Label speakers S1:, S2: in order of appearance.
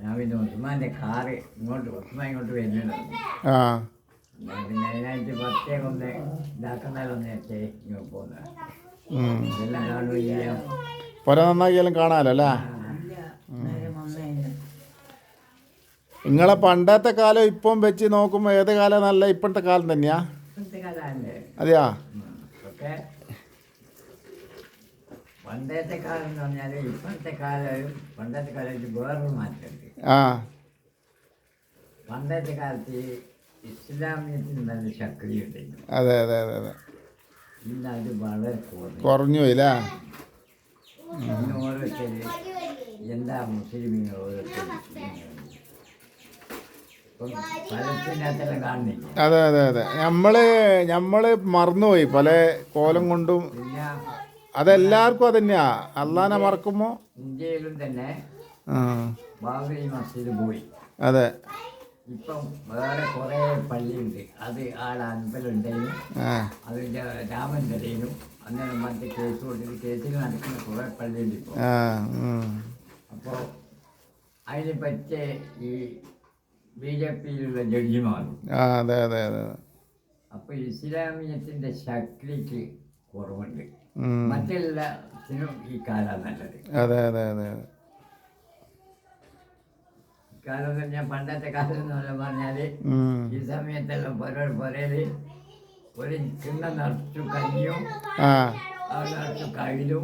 S1: ഞാൻ പിന്നെ ഉസ്മാന്റെ കാറ് ഇങ്ങോട്ട് ഉസ്മാൻ ഇങ്ങോട്ട് വരുന്നുണ്ട്
S2: ആ.
S1: പിന്നെ അതിനായിട്ട് പ്രത്യേകം ഒന്ന് ഇതാക്കുന്നതൊന്ന് ഇങ്ങോട്ട് പോകുന്നത്. ഇതെല്ലാം കാണുകയും
S2: പുര നന്നാക്കിയാലും കാണാമല്ലോ അല്ലേ? നിങ്ങളെ പണ്ടത്തെ കാലം ഇപ്പം വെച്ച് നോക്കുമ്പോൾ ഏത് കാലം നല്ല ഇപ്പോഴത്തെ കാലം തന്നെയാ? അതെയാ?
S1: പണ്ടത്തെ കാലം എന്ന് പറഞ്ഞാൽ ഇപ്പോഴത്തെ കാലവും പണ്ടത്തെ കാലത്ത് വേറൊരു മാറ്റമുണ്ട്.
S2: ആ.
S1: പണ്ടത്തെ കാലത്ത് ഇസ്ലാമിയത്തിന് നല്ല ശക്തിയുണ്ടായിരുന്നു.
S2: അതെ അതെ അതെ അതെ.
S1: ഇന്ന് അത് വളരെ കുറഞ്ഞു.
S2: കുറഞ്ഞു പോയില്ലേ?
S1: ഇന്ന് ഓരോരുത്തർ എന്താ മുസ്ലിമീങ്ങൾ ഓരോരുത്തർ
S2: അതെ അതെ അതെ. നമ്മൾ നമ്മൾ മറന്നുപോയി പല കോലം കൊണ്ടും. അതെല്ലാവർക്കും അതന്നെയാ. അള്ളാനെ മറക്കുമ്പോ
S1: ഇന്ത്യയിലും തന്നെ ബാബരി മസ്ജിദ് പോയി.
S2: അതെ.
S1: ഇപ്പം വേറെ കുറേ പള്ളിയുണ്ട്. അത് ആടെ അൻപലുണ്ടെങ്കിലും അതിന്റെ രാമന്റെ ഇടയിലും അങ്ങനെ മറ്റേ കേസ് കൊടുത്തിട്ട് കേസിൽ നടക്കുന്ന കുറേ പള്ളിയുണ്ട് ഇപ്പോൾ അപ്പോൾ അതിനെ പറ്റിയ ഈ ബി ജെ പിയിലുള്ള
S2: ജഡ്ജിമാർ
S1: അപ്പോൾ ഇസ്ലാമിയത്തിന്റെ ശക്തിക്ക് കുറവുണ്ട്. മറ്റെല്ലാത്തിനും ഈ കാലം നല്ലത്.
S2: അതെ അതെ അതെ അതെ.
S1: കാലം പറഞ്ഞാൽ പണ്ടത്തെ കാലം എന്ന് പറഞ്ഞാൽ ഈ സമയത്തെല്ലാം പൊരൽ പൊരയിൽ ഒരു കിണ്ണ നിറച്ചു കഞ്ഞിയും നിറച്ചു